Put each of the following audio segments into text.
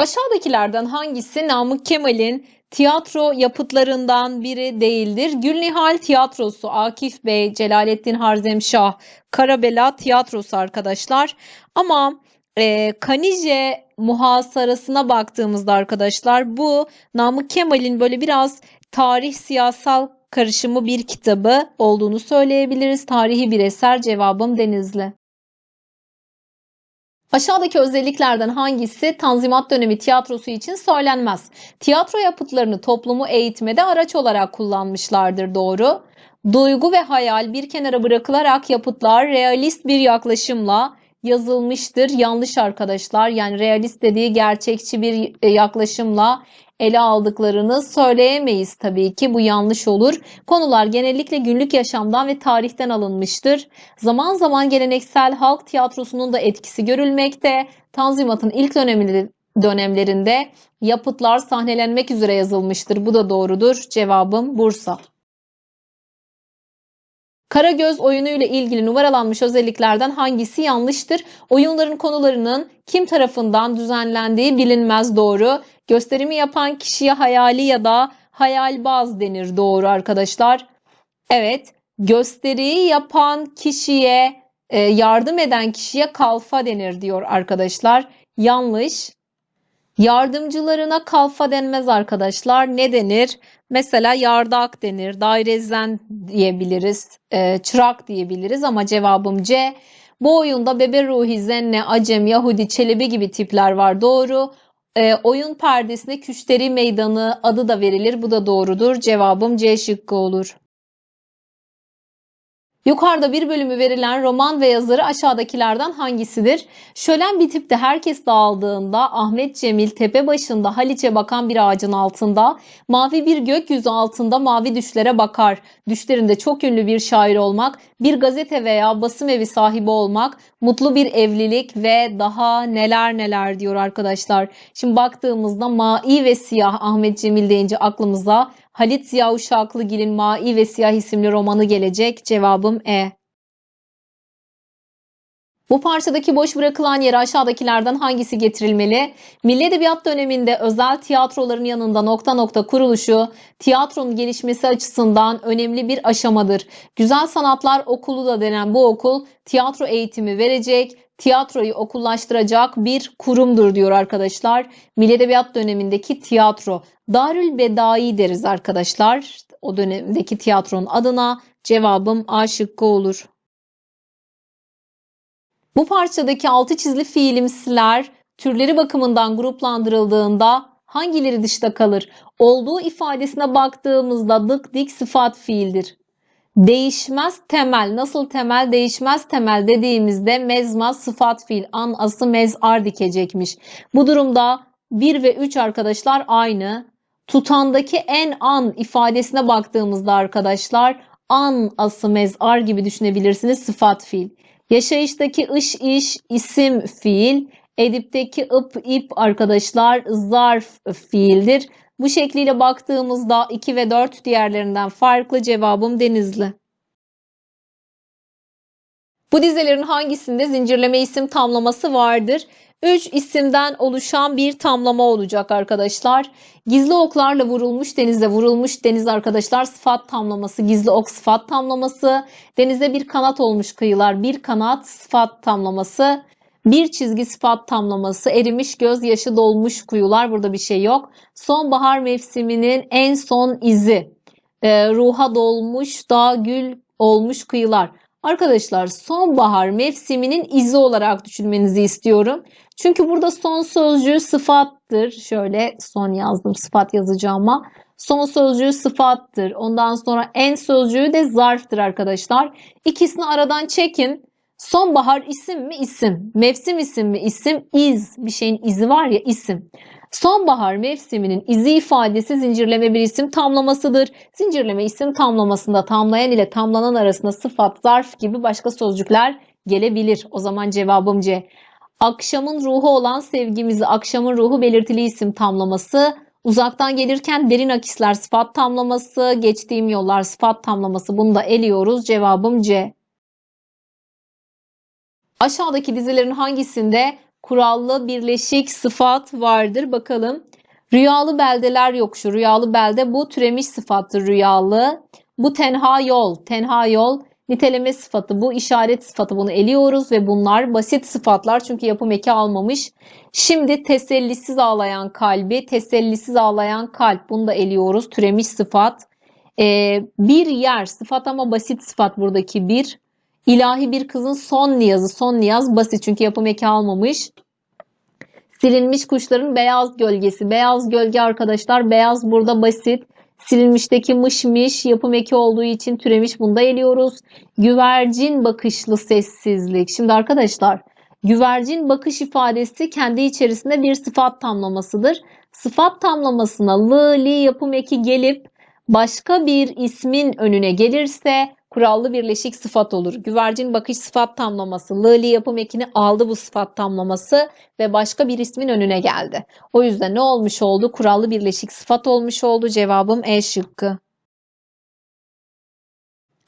Aşağıdakilerden hangisi Namık Kemal'in tiyatro yapıtlarından biri değildir? Gülnihal Tiyatrosu, Akif Bey, Celalettin Harzemşah, Karabela Tiyatrosu arkadaşlar. Ama e, Kanije muhasarasına baktığımızda arkadaşlar bu Namık Kemal'in böyle biraz tarih siyasal karışımı bir kitabı olduğunu söyleyebiliriz. Tarihi bir eser cevabım Denizli. Aşağıdaki özelliklerden hangisi Tanzimat dönemi tiyatrosu için söylenmez? Tiyatro yapıtlarını toplumu eğitmede araç olarak kullanmışlardır doğru. Duygu ve hayal bir kenara bırakılarak yapıtlar realist bir yaklaşımla yazılmıştır. Yanlış arkadaşlar. Yani realist dediği gerçekçi bir e, yaklaşımla ele aldıklarını söyleyemeyiz tabii ki. Bu yanlış olur. Konular genellikle günlük yaşamdan ve tarihten alınmıştır. Zaman zaman geleneksel halk tiyatrosunun da etkisi görülmekte. Tanzimat'ın ilk döneminde dönemlerinde yapıtlar sahnelenmek üzere yazılmıştır. Bu da doğrudur. Cevabım Bursa. Karagöz oyunu ile ilgili numaralanmış özelliklerden hangisi yanlıştır? Oyunların konularının kim tarafından düzenlendiği bilinmez doğru. Gösterimi yapan kişiye hayali ya da hayalbaz denir doğru arkadaşlar. Evet, gösteriyi yapan kişiye, e, yardım eden kişiye kalfa denir diyor arkadaşlar. Yanlış. Yardımcılarına kalfa denmez arkadaşlar. Ne denir? Mesela yardak denir, dairezen diyebiliriz, e, çırak diyebiliriz ama cevabım C. Bu oyunda Bebe Ruhi, Zenne, Acem, Yahudi, Çelebi gibi tipler var. Doğru. E, oyun perdesine Küşteri Meydanı adı da verilir. Bu da doğrudur. Cevabım C şıkkı olur. Yukarıda bir bölümü verilen roman ve yazarı aşağıdakilerden hangisidir? Şölen bitip de herkes dağıldığında Ahmet Cemil tepe başında Haliç'e bakan bir ağacın altında mavi bir gökyüzü altında mavi düşlere bakar. Düşlerinde çok ünlü bir şair olmak, bir gazete veya basım evi sahibi olmak, mutlu bir evlilik ve daha neler neler diyor arkadaşlar. Şimdi baktığımızda Mai ve Siyah Ahmet Cemil deyince aklımıza Halit Ziya Uşaklıgil'in Mai ve Siyah isimli romanı gelecek. Cevabım E. Bu parçadaki boş bırakılan yere aşağıdakilerden hangisi getirilmeli? Milli Edebiyat döneminde özel tiyatroların yanında nokta nokta kuruluşu tiyatronun gelişmesi açısından önemli bir aşamadır. Güzel Sanatlar Okulu da denen bu okul tiyatro eğitimi verecek, tiyatroyu okullaştıracak bir kurumdur diyor arkadaşlar. Milli Edebiyat dönemindeki tiyatro. Darül Bedai deriz arkadaşlar. O dönemdeki tiyatronun adına cevabım A şıkkı olur. Bu parçadaki altı çizili fiilimsiler türleri bakımından gruplandırıldığında hangileri dışta kalır? Olduğu ifadesine baktığımızda dık dik sıfat fiildir. Değişmez temel. Nasıl temel? Değişmez temel dediğimizde mezma sıfat fiil. An ası mezar dikecekmiş. Bu durumda 1 ve 3 arkadaşlar aynı. Tutandaki en an ifadesine baktığımızda arkadaşlar an ası mezar gibi düşünebilirsiniz sıfat fiil. Yaşayıştaki ış iş isim fiil. Edipteki ıp ip arkadaşlar zarf fiildir. Bu şekliyle baktığımızda 2 ve 4 diğerlerinden farklı cevabım Denizli. Bu dizelerin hangisinde zincirleme isim tamlaması vardır? 3 isimden oluşan bir tamlama olacak arkadaşlar. Gizli oklarla vurulmuş denize vurulmuş deniz arkadaşlar sıfat tamlaması, gizli ok sıfat tamlaması. Denize bir kanat olmuş kıyılar, bir kanat sıfat tamlaması. Bir çizgi sıfat tamlaması, erimiş gözyaşı dolmuş kuyular burada bir şey yok. Sonbahar mevsiminin en son izi, e, ruha dolmuş dağ gül olmuş kıyılar. Arkadaşlar sonbahar mevsiminin izi olarak düşünmenizi istiyorum. Çünkü burada son sözcüğü sıfattır. Şöyle son yazdım sıfat yazacağıma. Son sözcüğü sıfattır. Ondan sonra en sözcüğü de zarftır arkadaşlar. İkisini aradan çekin. Sonbahar isim mi isim? Mevsim isim mi isim? İz. Bir şeyin izi var ya isim. Sonbahar mevsiminin izi ifadesi zincirleme bir isim tamlamasıdır. Zincirleme isim tamlamasında tamlayan ile tamlanan arasında sıfat, zarf gibi başka sözcükler gelebilir. O zaman cevabım C. Akşamın ruhu olan sevgimizi, akşamın ruhu belirtili isim tamlaması, uzaktan gelirken derin akisler sıfat tamlaması, geçtiğim yollar sıfat tamlaması bunu da eliyoruz. Cevabım C. Aşağıdaki dizilerin hangisinde kurallı birleşik sıfat vardır. Bakalım. Rüyalı beldeler yok şu. Rüyalı belde bu türemiş sıfattır rüyalı. Bu tenha yol. Tenha yol niteleme sıfatı. Bu işaret sıfatı. Bunu eliyoruz ve bunlar basit sıfatlar. Çünkü yapım eki almamış. Şimdi tesellisiz ağlayan kalbi. Tesellisiz ağlayan kalp. Bunu da eliyoruz. Türemiş sıfat. Ee, bir yer. Sıfat ama basit sıfat buradaki bir. İlahi bir kızın son niyazı. Son niyaz basit çünkü yapım eki almamış. Silinmiş kuşların beyaz gölgesi. Beyaz gölge arkadaşlar. Beyaz burada basit. Silinmişteki mışmış yapım eki olduğu için türemiş bunda eliyoruz. Güvercin bakışlı sessizlik. Şimdi arkadaşlar güvercin bakış ifadesi kendi içerisinde bir sıfat tamlamasıdır. Sıfat tamlamasına lı, li yapım eki gelip başka bir ismin önüne gelirse kurallı birleşik sıfat olur. Güvercin bakış sıfat tamlaması. Lı, li yapım ekini aldı bu sıfat tamlaması ve başka bir ismin önüne geldi. O yüzden ne olmuş oldu? Kurallı birleşik sıfat olmuş oldu. Cevabım E şıkkı.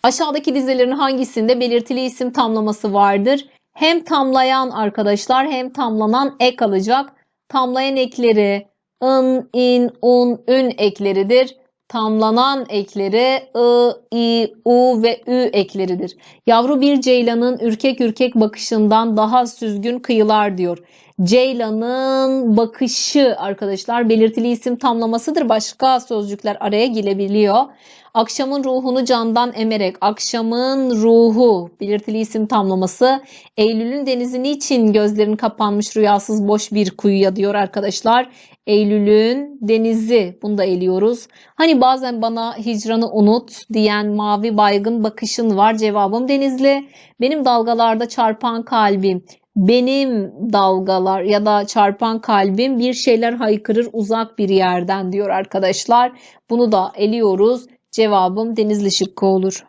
Aşağıdaki dizelerin hangisinde belirtili isim tamlaması vardır? Hem tamlayan arkadaşlar hem tamlanan ek alacak. Tamlayan ekleri ın, in, un, ün ekleridir. Tamlanan ekleri ı, i, u ve ü ekleridir. Yavru bir ceylanın ürkek ürkek bakışından daha süzgün kıyılar diyor. Ceylanın bakışı arkadaşlar belirtili isim tamlamasıdır. Başka sözcükler araya girebiliyor. Akşamın ruhunu candan emerek. Akşamın ruhu belirtili isim tamlaması. Eylül'ün denizi niçin gözlerin kapanmış rüyasız boş bir kuyuya diyor arkadaşlar. Eylül'ün denizi bunu da eliyoruz. Hani bazen bana hicranı unut diyen mavi baygın bakışın var. Cevabım denizli. Benim dalgalarda çarpan kalbim. Benim dalgalar ya da çarpan kalbim bir şeyler haykırır uzak bir yerden diyor arkadaşlar. Bunu da eliyoruz. Cevabım denizli şıkkı olur.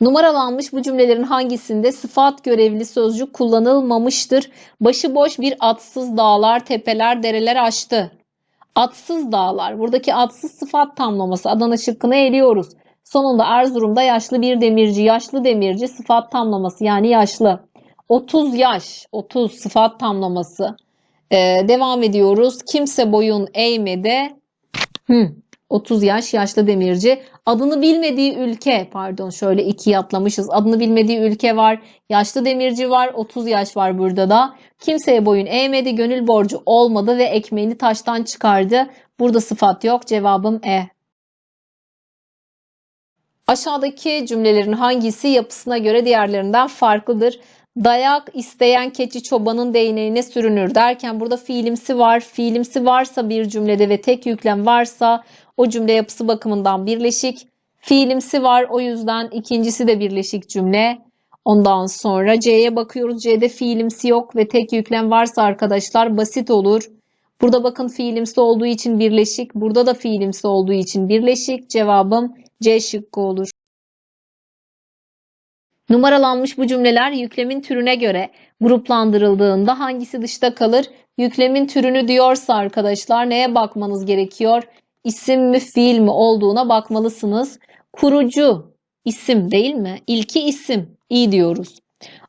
Numaralanmış bu cümlelerin hangisinde sıfat görevli sözcük kullanılmamıştır? Başıboş bir atsız dağlar, tepeler, dereler aştı. Atsız dağlar. Buradaki atsız sıfat tamlaması. Adana şıkkını eliyoruz. Sonunda Erzurum'da yaşlı bir demirci. Yaşlı demirci sıfat tamlaması yani yaşlı. 30 yaş. 30 sıfat tamlaması. Ee, devam ediyoruz. Kimse boyun eğmedi. Hmm. 30 yaş yaşlı demirci. Adını bilmediği ülke pardon şöyle ikiye atlamışız. Adını bilmediği ülke var. Yaşlı demirci var. 30 yaş var burada da. Kimseye boyun eğmedi. Gönül borcu olmadı ve ekmeğini taştan çıkardı. Burada sıfat yok. Cevabım E. Aşağıdaki cümlelerin hangisi yapısına göre diğerlerinden farklıdır? Dayak isteyen keçi çobanın değneğine sürünür derken burada fiilimsi var. Fiilimsi varsa bir cümlede ve tek yüklem varsa o cümle yapısı bakımından birleşik. Fiilimsi var o yüzden ikincisi de birleşik cümle. Ondan sonra C'ye bakıyoruz. C'de fiilimsi yok ve tek yüklem varsa arkadaşlar basit olur. Burada bakın fiilimsi olduğu için birleşik. Burada da fiilimsi olduğu için birleşik. Cevabım C şıkkı olur. Numaralanmış bu cümleler yüklemin türüne göre gruplandırıldığında hangisi dışta kalır? Yüklemin türünü diyorsa arkadaşlar neye bakmanız gerekiyor? İsim mi fiil mi olduğuna bakmalısınız. Kurucu isim değil mi? İlki isim. iyi diyoruz.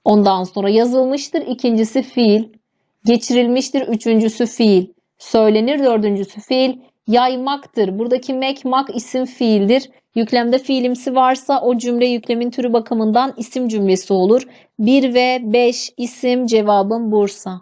Ondan sonra yazılmıştır. ikincisi fiil. Geçirilmiştir. Üçüncüsü fiil. Söylenir. Dördüncüsü fiil. Yaymaktır. Buradaki mek mak isim fiildir. Yüklemde fiilimsi varsa o cümle yüklemin türü bakımından isim cümlesi olur. 1 ve 5 isim cevabım Bursa.